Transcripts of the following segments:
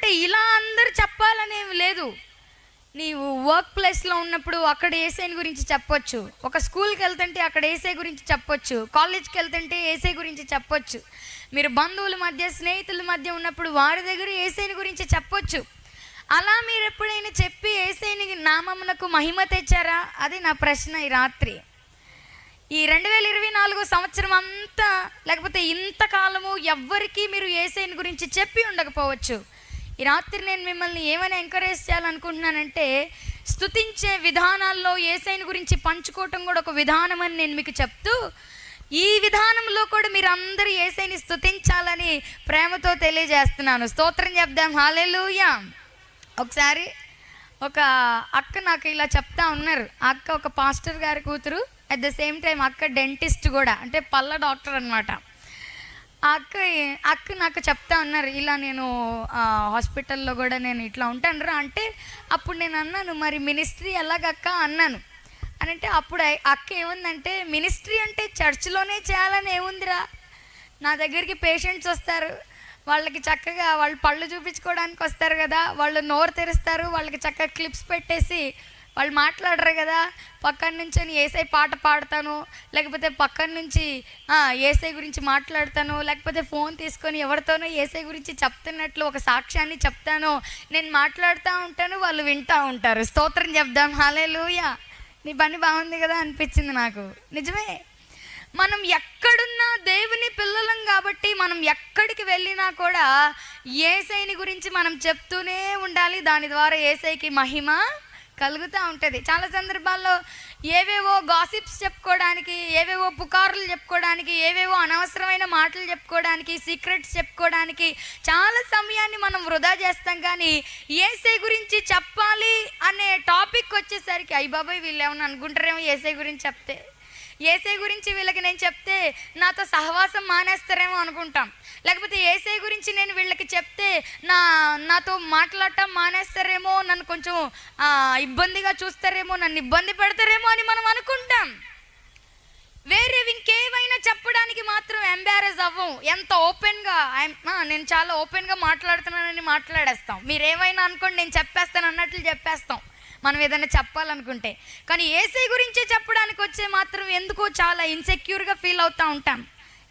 అంటే ఇలా అందరు చెప్పాలనేమి లేదు. నీవు వర్క్ ప్లేస్లో ఉన్నప్పుడు అక్కడ ఏసైని గురించి చెప్పొచ్చు. ఒక స్కూల్కి వెళ్తుంటే అక్కడ ఏసై గురించి చెప్పొచ్చు. కాలేజ్కి వెళ్తుంటే ఏసై గురించి చెప్పొచ్చు. మీరు బంధువుల మధ్య స్నేహితుల మధ్య ఉన్నప్పుడు వారి దగ్గర ఏసైని గురించి చెప్పొచ్చు. అలా మీరు ఎప్పుడైనా చెప్పి ఏసైని నామమునకు మహిమ తెచ్చారా? అది నా ప్రశ్న ఈ రాత్రి. ఈ రెండు వేల ఇరవై నాలుగో సంవత్సరం అంతా లేకపోతే ఇంతకాలము ఎవ్వరికీ మీరు ఏసైని గురించి చెప్పి ఉండకపోవచ్చు. ఈ రాత్రి నేను మిమ్మల్ని ఏమైనా ఎంకరేజ్ చేయాలనుకుంటున్నానంటే స్థుతించే విధానాల్లో ఏసైని గురించి పంచుకోవటం కూడా ఒక విధానం అని నేను మీకు చెప్తూ ఈ విధానంలో కూడా మీరు అందరూ ఏసైని స్థుతించాలని ప్రేమతో తెలియజేస్తున్నాను. స్తోత్రం చెప్దాం. హాలెలూయా ఒకసారి ఒక అక్క నాకు ఇలా చెప్తా ఉన్నారు. అక్క ఒక పాస్టర్ గారి కూతురు అట్ ద సేమ్ టైం అక్క డెంటిస్ట్ కూడా అంటే పళ్ళ డాక్టర్ అనమాట అక్క అక్క నాకు చెప్తా ఉన్నారు ఇలా నేను హాస్పిటల్లో కూడా నేను ఇట్లా ఉంటాను రా. అంటే అప్పుడు నేను అన్నాను మరి మినిస్ట్రీ ఎలాగక్క? అన్నాను. అని అంటే అప్పుడు అక్క ఏముందంటే మినిస్ట్రీ అంటే చర్చిలోనే చేయాలని ఏముందిరా? నా దగ్గరికి పేషెంట్స్ వస్తారు వాళ్ళకి చక్కగా వాళ్ళు పళ్ళు చూపించుకోవడానికి వస్తారు కదా వాళ్ళు నోరు తెరుస్తారు వాళ్ళకి చక్కగా క్లిప్స్ పెట్టేసి వాళ్ళు మాట్లాడరు కదా. పక్కన నుంచి ఏసై పాట పాడతాను లేకపోతే పక్కన నుంచి ఏసై గురించి మాట్లాడతాను లేకపోతే ఫోన్ తీసుకొని ఎవరితోనో ఏసై గురించి చెప్తున్నట్లు ఒక సాక్ష్యాన్ని చెప్తాను. నేను మాట్లాడుతూ ఉంటాను వాళ్ళు వింటూ ఉంటారు. స్తోత్రం చెప్దాం. హాలే లూయా నీ పని బాగుంది కదా అనిపించింది నాకు. నిజమే. మనం ఎక్కడున్నా దేవుని పిల్లలం కాబట్టి మనం ఎక్కడికి వెళ్ళినా కూడా ఏసైని గురించి మనం చెప్తూనే ఉండాలి. దాని ద్వారా ఏసైకి మహిమ కలుగుతూ ఉంటుంది. చాలా సందర్భాల్లో ఏవేవో గాసిప్స్ చెప్పుకోవడానికి ఏవేవో పుకార్లు చెప్పుకోవడానికి ఏవేవో అనవసరమైన మాటలు చెప్పుకోవడానికి సీక్రెట్స్ చెప్పుకోవడానికి చాలా సమయాన్ని మనం వృధా చేస్తాం. కానీ ఏసై గురించి చెప్పాలి అనే టాపిక్ వచ్చేసరికి అయ్యి బాబాయ్ వీళ్ళు ఏమన్నా అనుకుంటారేమో ఏసై గురించి చెప్తే. ఏసై గురించి వీళ్ళకి నేను చెప్తే నాతో సహవాసం మానేస్తారేమో అనుకుంటాం. లేకపోతే ఏసై గురించి నేను వీళ్ళకి చెప్తే నా నాతో మాట్లాడటం మానేస్తారేమో నన్ను కొంచెం ఇబ్బందిగా చూస్తారేమో నన్ను ఇబ్బంది పెడతారేమో అని మనం అనుకుంటాం. వేరే ఇంకేమైనా చెప్పడానికి మాత్రం ఎంబారెస్ అవ్వం. ఎంత ఓపెన్గా నేను చాలా ఓపెన్గా మాట్లాడుతున్నానని మాట్లాడేస్తాం. మీరు ఏమైనా అనుకోండి నేను చెప్పేస్తాను అన్నట్లు చెప్పేస్తాం. మనం ఏదైనా చెప్పాలనుకుంటే. కానీ ఏసై గురించే చెప్పడానికి వచ్చే మాత్రం ఎందుకో చాలా ఇన్సెక్యూర్గా ఫీల్ అవుతూ ఉంటాం.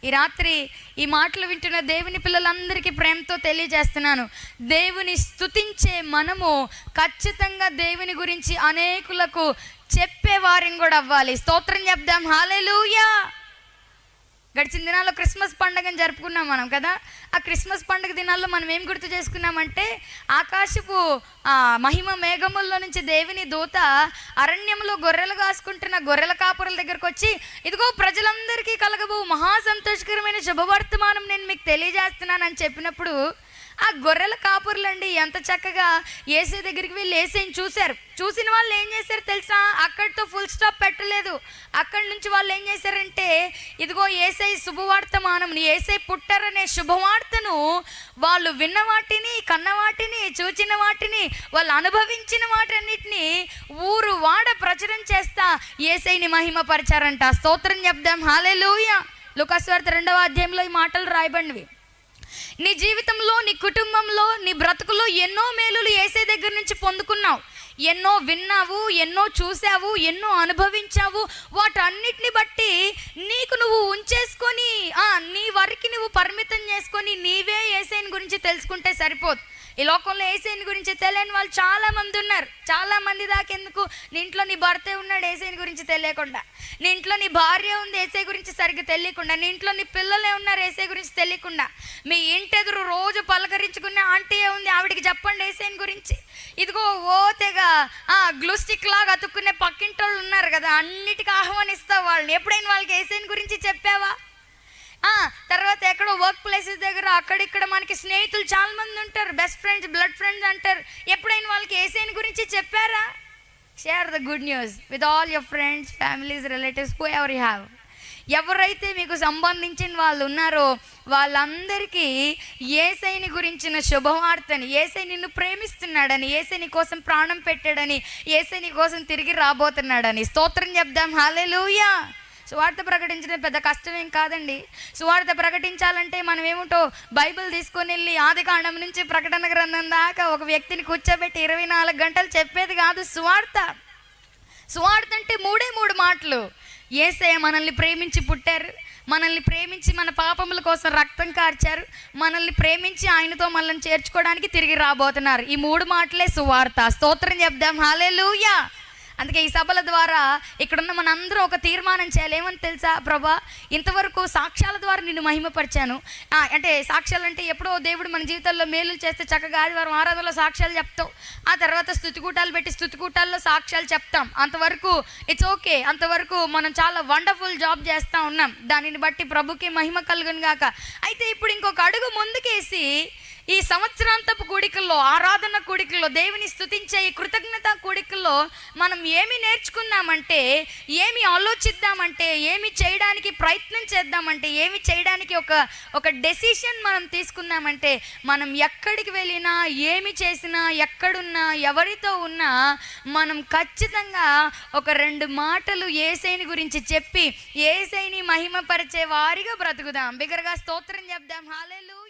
ఈ రాత్రి ఈ మాటలు వింటున్న దేవుని పిల్లలందరికీ ప్రేమతో తెలియజేస్తున్నాను. దేవుని స్థుతించే మనము ఖచ్చితంగా దేవుని గురించి అనేకులకు చెప్పేవారిని కూడా అవ్వాలి. స్తోత్రం చెప్దాం. హాలెలూయా గడిచిన దినాల్లో క్రిస్మస్ పండుగను జరుపుకున్నాం మనం కదా? ఆ క్రిస్మస్ పండుగ దినాల్లో మనం ఏం గుర్తు చేసుకున్నామంటే ఆకాశపు ఆ, మహిమ మేఘముల్లో నుంచి దేవుని దూత అరణ్యంలో గొర్రెలు కాసుకుంటున్న గొర్రెల కాపురల దగ్గరకు వచ్చి ఇదిగో ప్రజలందరికీ కలగబో మహా సంతోషకరమైన శుభవర్తమానం నేను మీకు తెలియజేస్తున్నానని చెప్పినప్పుడు ఆ గొర్రెల కాపురులండి ఎంత చక్కగా ఏసే దగ్గరికి వెళ్ళి ఏసైని చూశారు. చూసిన వాళ్ళు ఏం చేశారు తెలుసా? అక్కడితో ఫుల్ స్టాప్ పెట్టలేదు. అక్కడి నుంచి వాళ్ళు ఏం చేశారంటే ఇదిగో ఏసై శుభవార్త మానం ఏసై పుట్టారనే శుభవార్తను వాళ్ళు విన్న వాటిని కన్న వాటిని చూచిన వాటిని వాళ్ళు అనుభవించిన వాటన్నిటిని ఊరు వాడ ప్రచురం చేస్తా ఏసైని మహిమపరిచారంట. స్తోత్రం చెప్దాం. హాలే లుకాస్వార్త రెండవ అధ్యాయంలో ఈ మాటలు రాయబడినవి. నీ జీవితంలో నీ కుటుంబంలో నీ బ్రతుకులో ఎన్నో మేలులు ఏసే దగ్గర నుంచి పొందుకున్నావు. ఎన్నో విన్నావు ఎన్నో చూసావు ఎన్నో అనుభవించావు. వాటన్నిటిని బట్టి నీకు నువ్వు ఉంచేసుకొని నీ వరకు నువ్వు పరిమితం చేసుకొని నీవే ఏసైన్ గురించి తెలుసుకుంటే సరిపోదు. ఈ లోకంలో ఏసైని గురించి తెలియని వాళ్ళు చాలా మంది ఉన్నారు. చాలా మంది దాకెందుకు నీ ఇంట్లో నీ భర్తే ఉన్నాడు ఏసైని గురించి తెలియకుండా. నీ ఇంట్లో నీ భార్య ఉంది ఏసై గురించి సరిగ్గా తెలియకుండా. నీ ఇంట్లో నీ పిల్లలే ఉన్నారు ఏసై గురించి తెలియకుండా. మీ ఇంటెదురు రోజు పలకరించుకునే ఆంటీ ఉంది ఆవిడికి చెప్పండి ఏసైని గురించి. ఇదిగో ఓ తెగ గ్లూస్టిక్ లాగా అతుక్కునే పక్కింటోళ్ళు ఉన్నారు కదా అన్నిటికీ ఆహ్వానిస్తావు వాళ్ళని. ఎప్పుడైనా వాళ్ళకి ఏసైని గురించి చెప్పావా? తర్వాత ఎక్కడో వర్క్ ప్లేసెస్ దగ్గర అక్కడిక్కడ మనకి స్నేహితులు చాలా మంది ఉంటారు బెస్ట్ ఫ్రెండ్స్ బ్లడ్ ఫ్రెండ్స్ అంటారు. ఎప్పుడైనా వాళ్ళకి ఏసైని గురించి చెప్పారా? Share the good news with all your friends families relatives whoever you have ఎవరైతే మీకు సంబంధించిన వాళ్ళు ఉన్నారో వాళ్ళందరికీ ఏసైని గురించిన శుభవార్తని ఏసై నిన్ను ప్రేమిస్తున్నాడని ఏసైని కోసం ప్రాణం పెట్టాడని ఏసైని కోసం తిరిగి రాబోతున్నాడని స్తోత్రం చెప్దాం. హాలెలూయా సువార్త ప్రకటించడం పెద్ద కష్టమేం కాదండి. సువార్త ప్రకటించాలంటే మనం ఏముంటో బైబిల్ తీసుకొని వెళ్ళి ఆది కాండం నుంచి ప్రకటన గ్రంథం దాకా ఒక వ్యక్తిని కూర్చోబెట్టి ఇరవై నాలుగు గంటలు చెప్పేది కాదు సువార్త. సువార్త అంటే మూడే మూడు మాటలు. ఏసే మనల్ని ప్రేమించి పుట్టారు. మనల్ని ప్రేమించి మన పాపముల కోసం రక్తం కార్చారు. మనల్ని ప్రేమించి ఆయనతో మనల్ని చేర్చుకోవడానికి తిరిగి రాబోతున్నారు. ఈ మూడు మాటలే సువార్త. స్తోత్రం చెప్దాం. హాలే అందుకే ఈ సభల ద్వారా ఇక్కడున్న మనందరం ఒక తీర్మానం చేయాలి. ఏమని తెలుసా ప్రభా? ఇంతవరకు సాక్ష్యాల ద్వారా నిన్ను మహిమపరిచాను. అంటే సాక్ష్యాలు అంటే ఎప్పుడో దేవుడు మన జీవితంలో మేలు చేస్తే చక్కగా ఆదివారం ఆరాధనలో సాక్ష్యాలు చెప్తావు. ఆ తర్వాత స్థుతికూటాలు పెట్టి స్థుతికూటాల్లో సాక్ష్యాలు చెప్తాం. అంతవరకు ఇట్స్ ఓకే అంతవరకు మనం చాలా వండర్ఫుల్ జాబ్ చేస్తూ ఉన్నాం. దానిని బట్టి ప్రభుకి మహిమ కలుగును గాక. అయితే ఇప్పుడు ఇంకొక అడుగు ముందుకేసి ఈ సంవత్సరాంతపు కూడికల్లో ఆరాధన కూడికల్లో దేవుని స్థుతించే ఈ కృతజ్ఞత కూడికల్లో మనం ఏమి నేర్చుకున్నామంటే ఏమి ఆలోచిద్దామంటే ఏమి చేయడానికి ప్రయత్నం చేద్దామంటే ఏమి చేయడానికి ఒక ఒక డెసిషన్ మనం తీసుకున్నామంటే మనం ఎక్కడికి వెళ్ళినా ఏమి చేసినా ఎక్కడున్నా ఎవరితో ఉన్నా మనం ఖచ్చితంగా ఒక రెండు మాటలు ఏసైని గురించి చెప్పి ఏసైని మహిమపరిచే వారిగా బ్రతుకుదాం. బిగరగా స్తోత్రం చెప్దాం. హాలేలు